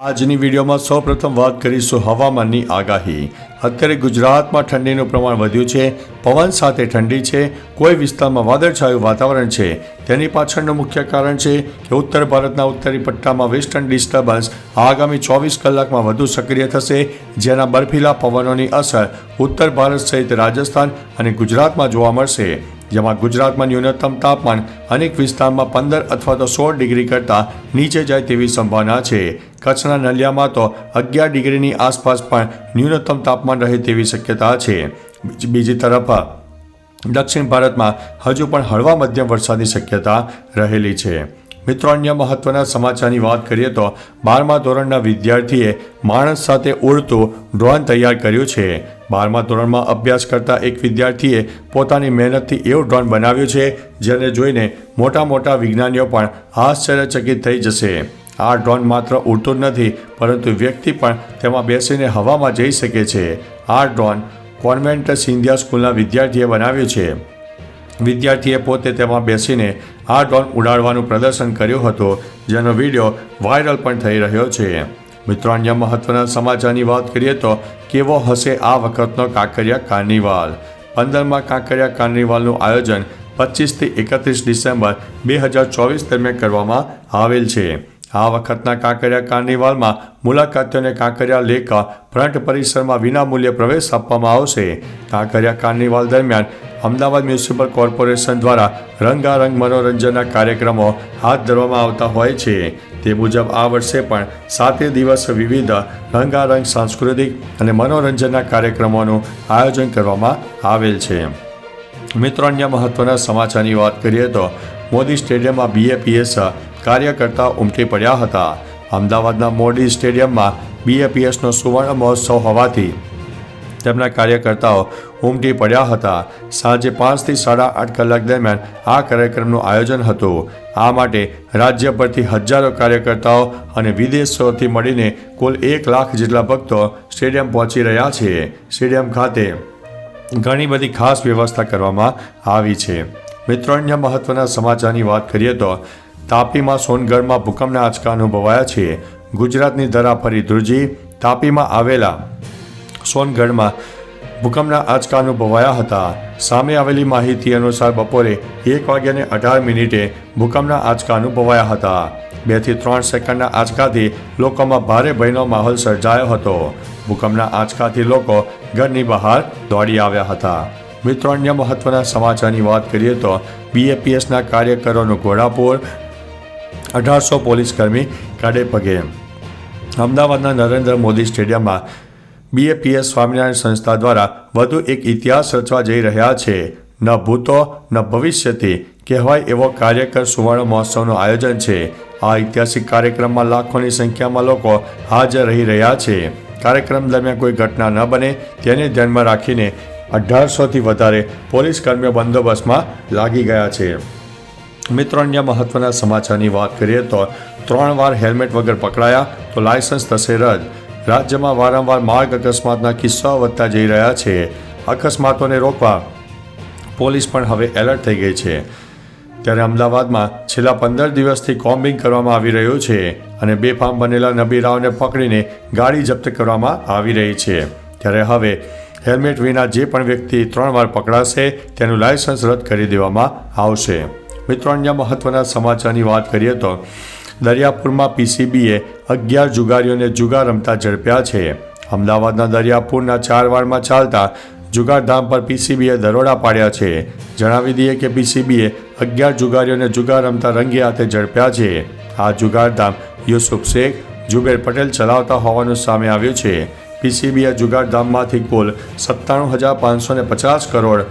આજની વિડીયોમાં સૌપ્રથમ વાત કરીશું હવામાનની આગાહી. અત્યારે ગુજરાતમાં ઠંડીનું પ્રમાણ વધ્યું છે, પવન સાથે ઠંડી છે, કોઈ વિસ્તારમાં વાદળછાયું વાતાવરણ છે. તેની પાછળનું મુખ્ય કારણ છે કે ઉત્તર ભારતના ઉત્તરી પટ્ટામાં વેસ્ટર્ન ડિસ્ટર્બન્સ આગામી ચોવીસ કલાકમાં વધુ સક્રિય થશે, જેના બર્ફીલા પવનોની અસર ઉત્તર ભારત સહિત રાજસ્થાન અને ગુજરાતમાં જોવા મળશે. જેમાં ગુજરાતમાં ન્યૂનતમ તાપમાન અનેક વિસ્તારમાં પંદર અથવા તો સોળ ડિગ્રી કરતાં નીચે જાય તેવી સંભાવના છે. કચ્છના નલિયામાં તો અગિયાર ડિગ્રીની આસપાસ પણ ન્યૂનતમ તાપમાન રહે તેવી શક્યતા છે. બીજી- તરફ, દક્ષિણ ભારતમાં હજુ પણ હળવા મધ્યમ વરસાદની શક્યતા રહેલી છે. મિત્રો, અન્ય મહત્વના સમાચારની વાત કરીએ તો બારમા ધોરણના વિદ્યાર્થીએ માણસ સાથે ઉડતું ડ્રોન તૈયાર કર્યું છે. બારમા ધોરણમાં અભ્યાસ કરતા એક વિદ્યાર્થીએ પોતાની મહેનતથી એવું ડ્રોન બનાવ્યું છે, જેને જોઈને મોટા મોટા વિજ્ઞાનીઓ પણ આશ્ચર્યચકિત થઈ જશે. આ ડ્રોન માત્ર ઉડતું નથી, પરંતુ વ્યક્તિ પણ તેમાં બેસીને હવામાં જઈ શકે છે. આ ડ્રોન કોન્વેન્ટ સિંધિયા સ્કૂલના વિદ્યાર્થીએ બનાવ્યું છે. વિદ્યાર્થીએ પોતે તેમાં બેસીને આ ડ્રોન ઉડાડવાનું પ્રદર્શન કર્યું હતું, જેનો વીડિયો વાયરલ પણ થઈ રહ્યો છે. મિત્રો, અન્ય મહત્વના સમાચારની વાત કરીએ તો કેવો હશે આ વખતનો કાંકરિયા કાર્નિવાલ? પંદરમાં કાંકરિયા કાર્નિવાલનું આયોજન પચીસથી એકત્રીસ ડિસેમ્બર બે હજાર ચોવીસ દરમિયાન કરવામાં આવેલ છે. આ વખતના કાંકરિયા કાર્નિવાલમાં મુલાકાતીઓને કાંકરિયા લેક ફ્રન્ટ પરિસરમાં વિનામૂલ્યે પ્રવેશ આપવામાં આવશે. કાંકરિયા કાર્નિવાલ દરમિયાન અમદાવાદ મ્યુનિસિપલ કોર્પોરેશન દ્વારા રંગારંગ મનોરંજનના કાર્યક્રમો હાથ ધરવામાં આવતા હોય છે. તે મુજબ આ વર્ષે પણ સાતે દિવસ વિવિધ રંગારંગ સાંસ્કૃતિક અને મનોરંજનના કાર્યક્રમોનું આયોજન કરવામાં આવેલ છે. મિત્રો, અન્ય મહત્વના સમાચારની વાત કરીએ તો મોદી સ્ટેડિયમમાં બીએપીએસ કાર્યકર્તા ઉમટી પડ્યા હતા. અમદાવાદના મોડી સ્ટેડિયમમાં બીએપીએસનો સુવર્ણ મહોત્સવ હોવાથી તેમના કાર્યકર્તાઓ ઉમટી પડ્યા હતા. સાંજે પાંચથી સાડા આઠ કલાક દરમિયાન આ કાર્યક્રમનું આયોજન હતું. આ માટે રાજ્ય પરથી હજારો કાર્યકર્તાઓ અને વિદેશોથી મળીને કુલ એક લાખ જેટલા ભક્તો સ્ટેડિયમ પહોંચી રહ્યા છે. સ્ટેડિયમ ખાતે ઘણી બધી ખાસ વ્યવસ્થા કરવામાં આવી છે. મિત્રો, અન્ય મહત્વના સમાચારની વાત કરીએ તો તાપીમાં સોનગઢમાં ભૂકંપના આંચકા અનુભવાયા છે. ગુજરાતની ધરા ફરી ધ્રુજી, તાપીમાં આવેલા સોનગઢમાં ભૂકંપના આંચકા અનુભવાયા હતા. સામે આવેલી માહિતી અનુસાર બપોરે એક વાગ્યાને અઢાર મિનિટે ભૂકંપના આંચકા અનુભવાયા હતા. બેથી ત્રણ સેકન્ડના આંચકાથી લોકોમાં ભારે ભયનો માહોલ સર્જાયો હતો. ભૂકંપના આંચકાથી લોકો ઘરની બહાર દોડી આવ્યા હતા. મિત્રો, અન્ય મહત્વના સમાચારની વાત કરીએ તો બીએપીએસના કાર્યકરોનું ઘોડાપુર અઢારસો પોલીસકર્મી કાઢે પગે. અમદાવાદના નરેન્દ્ર મોદી સ્ટેડિયમમાં બીએપીએસ સ્વામિનારાયણ સંસ્થા દ્વારા વધુ એક ઇતિહાસ રચવા જઈ રહ્યા છે. ન ભૂતો, ન ભવિષ્યથી કહેવાય એવો કાર્યકર સુવર્ણ મહોત્સવનું આયોજન છે. આ ઐતિહાસિક કાર્યક્રમમાં લાખોની સંખ્યામાં લોકો હાજર રહી રહ્યા છે. કાર્યક્રમ દરમિયાન કોઈ ઘટના ન બને તેને ધ્યાનમાં રાખીને અઢારસોથી વધારે પોલીસ કર્મીઓ બંદોબસ્તમાં લાગી ગયા છે. મિત્રો, અન્ય મહત્વના સમાચારની વાત કરીએ તો ત્રણ વાર હેલ્મેટ વગર પકડાયા તો લાયસન્સ થશે રદ. રાજ્યમાં વારંવાર માર્ગ અકસ્માતના કિસ્સાઓ વધતા જઈ રહ્યા છે. અકસ્માતોને રોકવા પોલીસ પણ હવે એલર્ટ થઈ ગઈ છે. ત્યારે અમદાવાદમાં છેલ્લા પંદર દિવસથી કોમ્બિંગ કરવામાં આવી રહ્યું છે અને બેફામ બનેલા નબીરાઓને પકડીને ગાડી જપ્ત કરવામાં આવી રહી છે. ત્યારે હવે હેલ્મેટ વિના જે પણ વ્યક્તિ ત્રણ વાર પકડાશે તેનું લાયસન્સ રદ કરી દેવામાં આવશે. મિત્રો, અન્ય મહત્વના સમાચારની વાત કરીએ તો, દરિયાપુરમાં પીસીબીએ અગિયાર જુગારીઓને જુગાર રમતા ઝડપ્યા છે. અમદાવાદના દરિયાપુરના ચાર વારમાં ચાલતા જુગારધામ પર પીસીબીએ દરોડા પાડ્યા છે. જણાવી દઈએ કે પીસીબીએ અગિયાર જુગારીઓને જુગાર રમતા રંગે હાથે ઝડપ્યા છે. આ જુગારધામ યુસુફ શેખ, જુબેર પટેલ ચલાવતા હોવાનું સામે આવ્યું છે. પીસીબીએ જુગારધામમાંથી કુલ સત્તાણું હજાર પાંચસો પચાસ કરોડ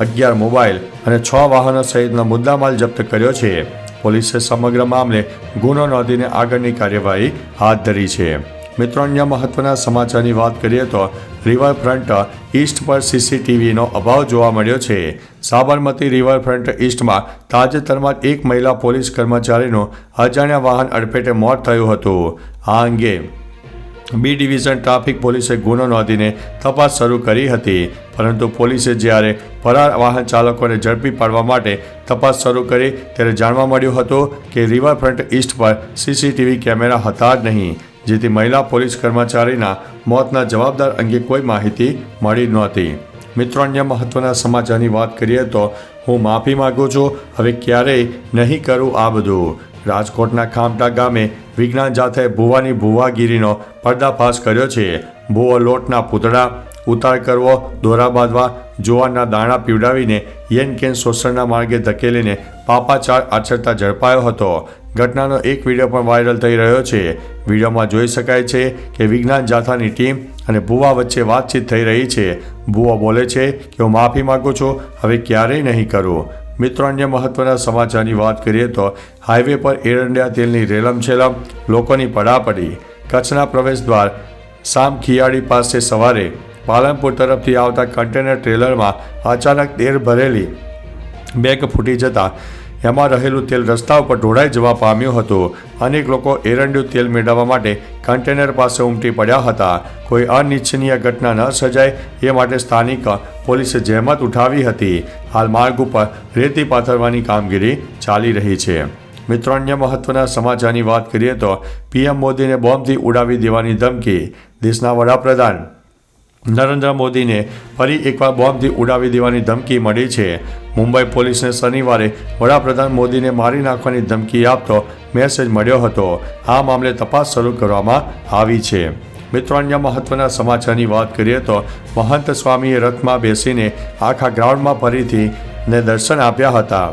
અગિયાર મોબાઈલ અને છ વાહનો સહિતનો મુદ્દામાલ જપ્ત કર્યો છે. પોલીસે સમગ્ર મામલે ગુનો નોંધીને આગળની કાર્યવાહી હાથ ધરી છે. મિત્રો, અન્ય મહત્વના સમાચારની વાત કરીએ તો રિવરફ્રન્ટ ઈસ્ટ પર સીસીટીવીનો અભાવ જોવા મળ્યો છે. સાબરમતી રિવરફ્રન્ટ ઈસ્ટમાં તાજેતરમાં એક મહિલા પોલીસ કર્મચારીનું અજાણ્યા વાહન અડફેટે મોત થયું હતું. આ અંગે બી ડિવિઝન ટ્રાફિક પોલીસે ગુનો નોંધીને તપાસ શરૂ કરી હતી. પરંતુ પોલીસે જ્યારે ફરાર વાહન ચાલકોને ઝડપી પાડવા માટે તપાસ શરૂ કરી, ત્યારે જાણવા મળ્યું હતું કે રિવરફ્રન્ટ ઈસ્ટ પર સીસીટીવી કેમેરા હતા જ નહીં, જેથી મહિલા પોલીસ કર્મચારીના મોતના જવાબદાર અંગે કોઈ માહિતી મળી નહોતી. મિત્રો, અન્ય મહત્વના સમાચારની વાત કરીએ તો હું માફી માગું છું. હવે ક્યારેય નહીં કરું આ બધું. રાજકોટના ખામટા ગામે વિજ્ઞાન જાથાએ ભુવાની ભુવાગીરીનો પર્દાફાશ કર્યો છે. ભુવો લોટના પૂતળા ઉતાર કરવો, દોરા બાંધવા જુવારના દાણા પીવડાવીને યેન કેન શોષણના માર્ગે ધકેલીને પાપાચાર આચરતા ઝડપાયો હતો. ઘટનાનો એક વીડિયો પણ વાયરલ થઈ રહ્યો છે. વિડીયોમાં જોઈ શકાય છે કે વિજ્ઞાન જાથાની ટીમ અને ભુવા વચ્ચે વાતચીત થઈ રહી છે. ભુવા બોલે છે કે, હું માફી માગું છું, હવે ક્યારેય નહીં કરું. મિત્રો, અન્ય મહત્વના સમાચારની વાત કરીએ તો હાઈવે પર એરંડિયા તેલની રેલમ છેલમ લોકોની પડાપડી કચ્છના પ્રવેશ દ્વાર સામ ખિયાળી પાસે સવારે પાલનપુર તરફથી આવતા કન્ટેનર ટ્રેલરમાં અચાનક તેર ભરેલી બેગ ફૂટી જતા એમાં રહેલું તેલ રસ્તા ઉપર ઢોળાઈ જવા પામ્યું હતું. અનેક લોકો એરંડ્યું તેલ મેળવવા માટે કન્ટેનર પાસે ઉમટી પડ્યા હતા. કોઈ અનિચ્છનીય ઘટના ન સર્જાય એ માટે સ્થાનિક પોલીસે જહેમત ઉઠાવી હતી. હાલ માર્ગ ઉપર રેતી પાથરવાની કામગીરી ચાલી રહી છે. મિત્રો, અન્ય મહત્વના સમાચારની વાત કરીએ તો પીએમ મોદીને બોમ્બથી ઉડાવી દેવાની ધમકી. દેશના વડાપ્રધાન નરેન્દ્ર મોદીને ફરી એકવાર બોમ્બથી ઉડાવી દેવાની ધમકી મળી છે. મુંબઈ પોલીસને શનિવારે વડાપ્રધાન મોદીને મારી નાખવાની ધમકી આપતો મેસેજ મળ્યો હતો. આ મામલે તપાસ શરૂ કરવામાં આવી છે. મિત્રો, અન્ય મહત્વના સમાચારની વાત કરીએ તો મહંત સ્વામીએ રથમાં બેસીને આખા ગ્રાઉન્ડમાં ફરીથી ને દર્શન આપ્યા હતા.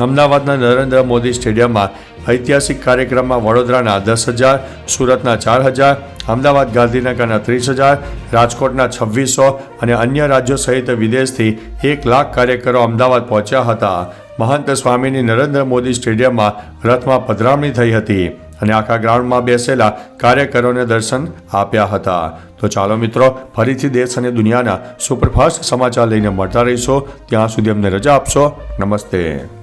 અમદાવાદના નરેન્દ્ર મોદી સ્ટેડિયમમાં ઐતિહાસિક કાર્યક્રમમાં વડોદરાના દસ હજાર, સુરતના ચાર હજાર અમદાવાદ ગાંધીનગરના ત્રીસ હજાર, રાજકોટના છવ્વીસો અને અન્ય રાજ્યો સહિત વિદેશથી એક લાખ કાર્યકરો અમદાવાદ પહોંચ્યા હતા. મહંત સ્વામીની નરેન્દ્ર મોદી સ્ટેડિયમમાં રથમાં પધરામણી થઈ હતી અને આખા ગ્રાઉન્ડમાં બેસેલા કાર્યકરોને દર્શન આપ્યા હતા. તો ચાલો મિત્રો, ફરીથી દેશ અને દુનિયાના સુપરફાસ્ટ સમાચાર લઈને મળતા રહીશો. ત્યાં સુધી અમને રજા આપશો. નમસ્તે.